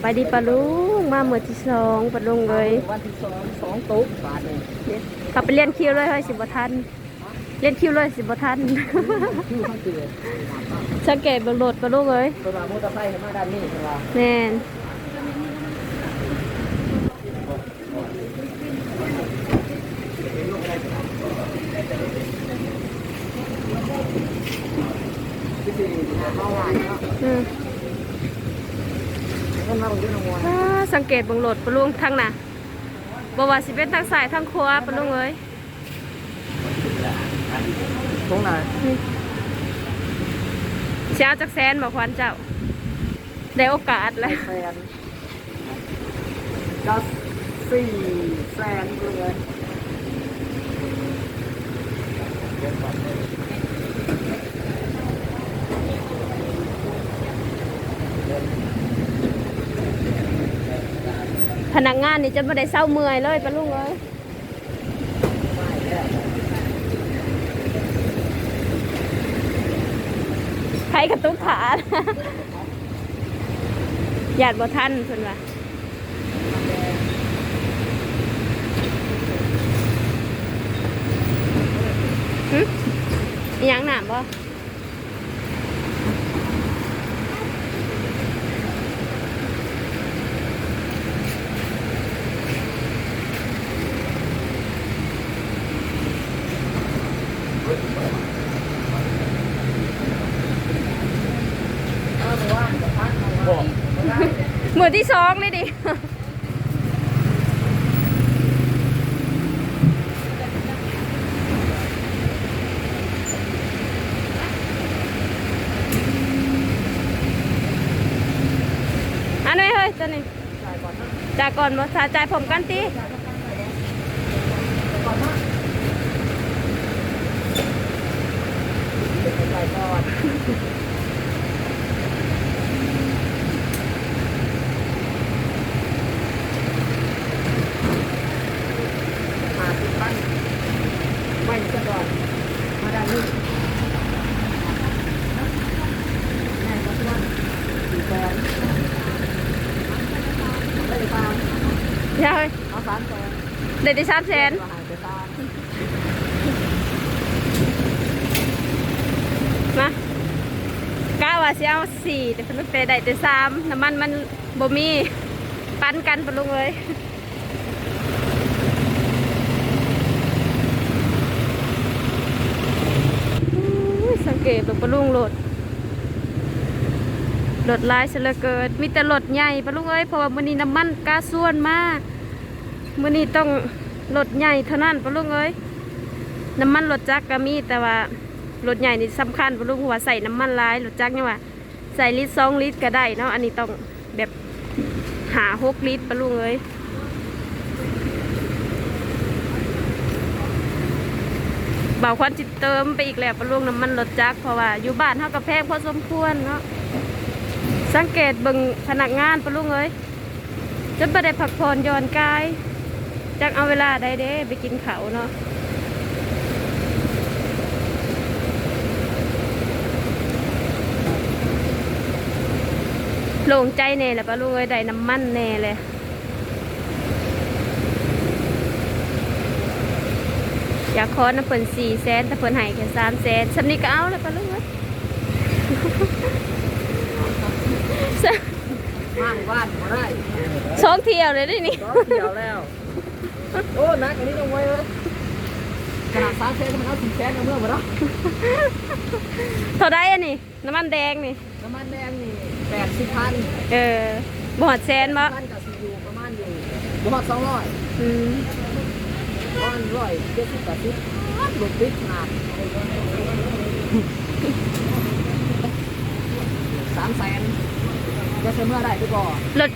ไปดีปะลุงมาเมื่อที่สองปะลุงเลยวันที่สองสองตุ๊กบาทเลยกลับไปเรียนคิวเลยเฮ้ยสิบทันเรียนคิวเลยสิบทันคิวข้างเตือนสังเกตเบงโหลดปะลุงเลยเวลามอเตอร์ไซค์มาด้านนี้เวลาแน่นที่สี่เข้าหวานเนาะอืมก็ มาอยู่ในหัวอ่าสังเกตเบงโหลดปะลุงทางน่ะบอกว่าสิเป็นทางซ้ายทางขวาปะลุงเลยตรงไหนเช้าจากแซนบอกควันเจ้า ได้โอกาสแล้วแสนก็สี่แสนเลย พนักงานนี่จะไม่ได้เศร้าเมื่อยเลยปะลุงเลยใครกระตุกขาหยาดบ่ทันเพิ่นว่ายังหนามบ่ มือที่สองเลยดิอันนี้เฮ้ยตัวนี้จ่ายก่อนบ่จ่าจ่ายผมกันตีใจก่อนมาสิบพันไม่ซะก่อนมาด้านนี้แม่ก็ว่าสี่แสนได้ตาม อ ยายเอาสามแสนเด็ดได้สามแสนก็หายไปตามมากล้าว่าสิเอาสี่แต่เพนแต่ได้แต่สามน้ำมันมันบ่มีปั้นกันปลุงเลยสังเกตแบบปลุงโหลด โหลดหลายเสลเกินมีแต่โหลดใหญ่ปะลุงเอ้ยเพราะว่ามื้อนี้น้ำมันกาส่วนมากมื้อนี้ต้องโหลดใหญ่เท่านั้นปะลุงเอ้ยน้ำมันโหลดจักรก็มีแต่ว่ารถใหญ่นี่สำคัญปะลุงเพราะว่าใส่น้ำมันลายโหลดจักรเนี่ยว่าใส่ลิตรสองลิตรก็ได้เนาะอันนี้ต้องแบบหาหกลิตรปะลุงเอ้ยเบาควันจิตเติมไปอีกแล้วปะลุงน้ำมันลดจักรเพราะว่าอยู่บ้านเท่ากับแพงพอสมควรเนาะ สังเกตเบิ่งพนักงานปะลุงเอ้ยจนไปได้พักผ่อนย่อนกายจักเอาเวลาได้เด้ไปกินเขาเนาะโล่งใจแน่แหละปะลุงเอ้ยได้น้ำมันแน่เลยอยากขอน้ำเปิ่นสี่แสนแต่เปิ่นให้แค่สามแสนสำนี้ก็เอาแล้วปะลุงเอ้ย ห้างบ้านมาได้สองเที่ยวเลยได้นี่ก็เดียวแล้ว โอ้นักอันนี้ต้องไว้เลยขนาดสามแสนมันเอาสี่แสนเอาเมื่อหมดแล้วเท่าได้อันนี้น้ำมันแดงนี่ น้ำมันแดงนี่แปดสิบพันเออบ่หอดแสนบ่พันกับซียูประมาณอยู่ประมาณสองร้อยอืมประมาณร้อยเจ็ดสิบแปดสิบหลุดติดหนักสามแสน จะเสมอได้ดีกว่ารถ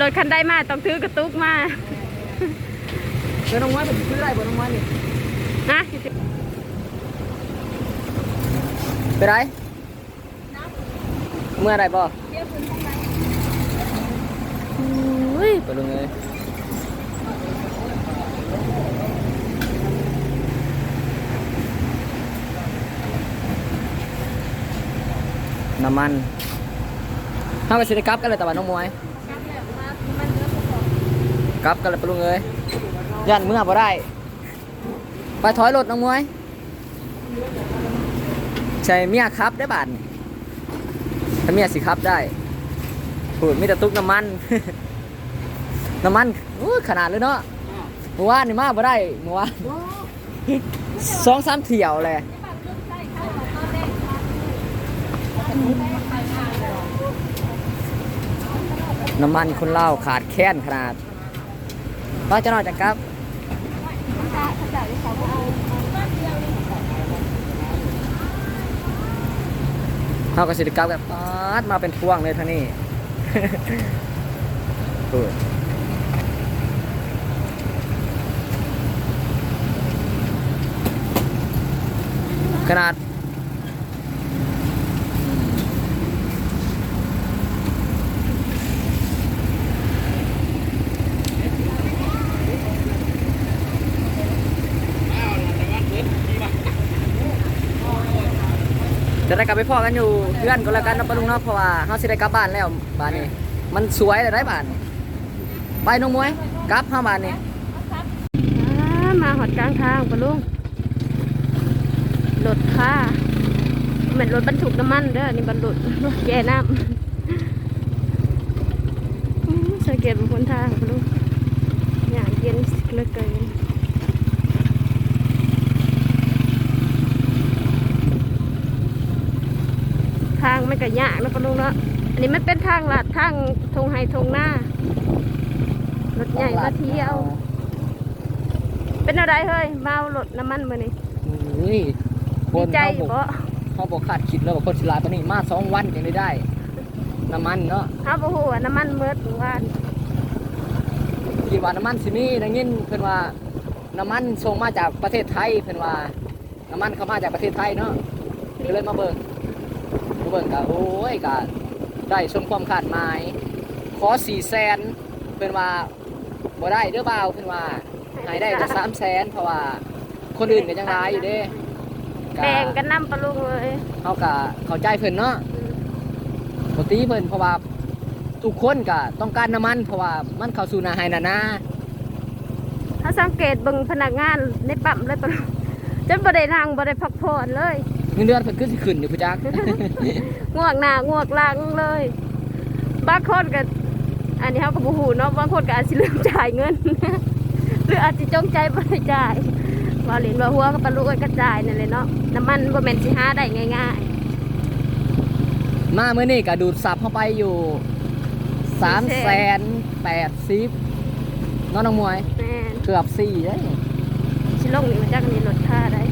รถคันใดมาต้องถือกระตุกมาเดี๋ยวน้องไว้เป็นซื้อได้บ่น้องไว้นี่นะไปไรเมื่อไรบ่อุ้ยไปลงเลยน้ำมัน ถ้าไปซื้อกับกันเลยแต่ว่าน้องมวยกับกันเลยปลุงเอ้ยยันเมื่อบ่ได้ ไปถอยรถน้องมวย ใช่เมียครับได้บาทนี่ถ้าเมียสิครับได้พูดมีแต่ตุกน้ำมัน น้ำมันขนาดเลยเนาะเมื่อวานนี่มาบ่ได้เมื่อวานสองสามเที่ยวเลย น้ำมันคนเล่าขาดแคลนขนาดว่าจะนอนจังครับเขากับสิริกรรมแบบปาดมาเป็นพวงเลยท่านี้เออขนาด จะได้กลับไปพ่อกันอยู่เพื่อนก็แล้วกันนะปะลุงเนาะเพราะว่าเขาสิได้กลับบ้านแล้วบ้านนี้ มันสวยเลยได้บ้าน ไปน้องมวยกลับเข้าบ้านนี้มาหอดกลางทางปะลุงรถค่าเหมือนรถบรรทุกน้ำมันเด้อนี่บรรทุกรถแย่น้ำสังเกตเป็นคนทางปะลุงอย่างเย็นเหลือเกิน ทางมันก็ยากนะปะลุงเนาะอันนี้มันเป็นทางลาดทางทงไฮทงหน้ารถใหญ่มาเที่ยว เป็นอะไรเฮ้ยเมารถน้ำมันมือนี่นี่คดีนใจเขาอยู่บอกบ่เขาบอกขาดคิดแล้วว่าคนสิหลายปานนี้มาสองวันยังได้ได้ น้ำมันเนาะเฮาบ่ฮู้ว่าน้ำมันเมิดหรือว่าคิดว่าน้ำมันสิมีได้ยินเพิ่นว่าน้ำมันส่งมาจากประเทศไทยเพิ่นว่าน้ำมันเข้ามาจากประเทศไทยเนาะก็เลยมาเบิ่งมา เบิ่งกะโอ้ยกะได้สมความคาดหมาย ขอสี่แสนเพิ่นว่าบ่ได้เด้อเปล่าเพิ่นว่าให้ได้จะสามแสนเพราะว่าคนอื่นก็ยังร้ายอยู่เด้กะแบ่งกันนำปะลุงเลยเฮากะเข้าใจเพิ่นเนาะปกติเพิ่นเพราะว่าทุกคนก็ต้องการน้ำมันเพราะว่ามันเข้าสู่นาไฮนานาถ้าสังเกตเบิ่งพนักงานในปั๊มเลยปะลุงจนบ่ได้นั่งบ่ได้พักผ่อนเลย เงินเดือนเพิ่นขึ้นสิขึ้นอยู่พุจักง่วงหน้าง่วงหลังเลย บางคนก็อันนี้เฮาก็บ่ฮู้เนาะบางคนก็อาจสิลืมจ่ายเงิน หรืออาจสิจงใจบ่ได้จ่ายว่าเล่นว่าหัวกับปะลุงก็จ่ายนั่นแหละเนาะน้ำมันบ่แม่นสิหาได้ง่ายมาเมื่อนี้ก็ดูดซับเข้าไปอยู่สามแสนแปดสิบน้องน้องมวย ๆแม่นเกือบสี่เลย สิลงนี่มันจักมีรถค่าได้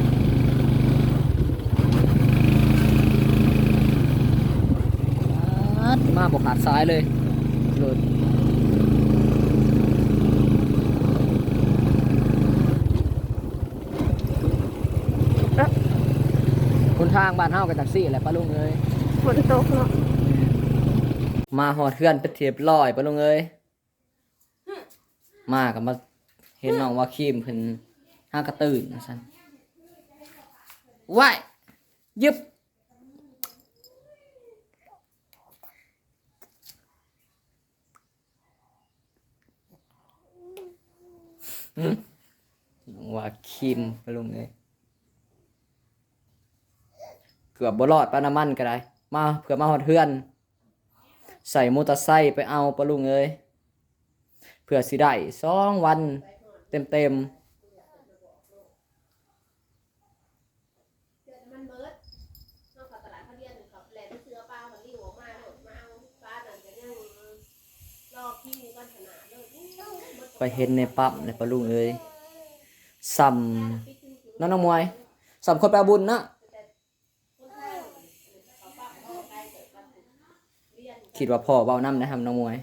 มาบอกขาดซ้ายเลยรถคนทางบ้านเฮากับแท็กซี่แหละป้าลุงเอ้ยฝนตกเนาะมาหอดเพื่อนไปเทียบร้อยป้าลุงเอ้ยมากับมาเห็นน้องว่าคีมเพิ่นห้ากระตื่นสั่นว้ายยึบ ว่าคิมไปลงเลยเกือบบรอดปาน้ำมันก็ได้ มาเผื่อมาหอดเพื่อน ใส่มอเตอร์ไซค์ไปเอาปะลุงเลยเผื่อสิได้สองวัน เต็มเต็ม ไปเห็นในปั๊บในปะลุงเอ้ยสัมน้องน้องมวยสัมคนแปลบุญนะคิดว่าพ่อเบาน้ำนะครับน้องมวย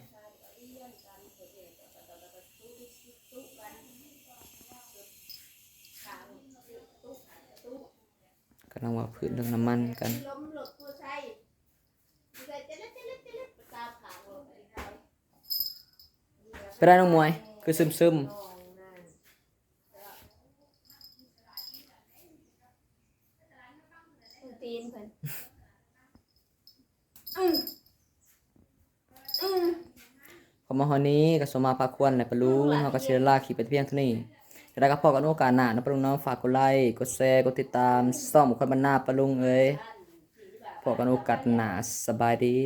กำลังว่าพื้นเรื่องน้ำมันกันไปได้น้องมวย คือซึมซึมตีนเพิ่นๆขอมาฮอนี้ก็สมมาพาควรและปะลุงเฮาก็สิได้ลาคลิปไปเพียงเท่านี้จะได้ก็พอกันโอกาสหน้านะปะลุงเนาะฝากกดไลค์กดแชร์กดติดตามซ่อมคนบ้านนาปะลุงเอ้ยพอกันโอกาสหน้าสบายดี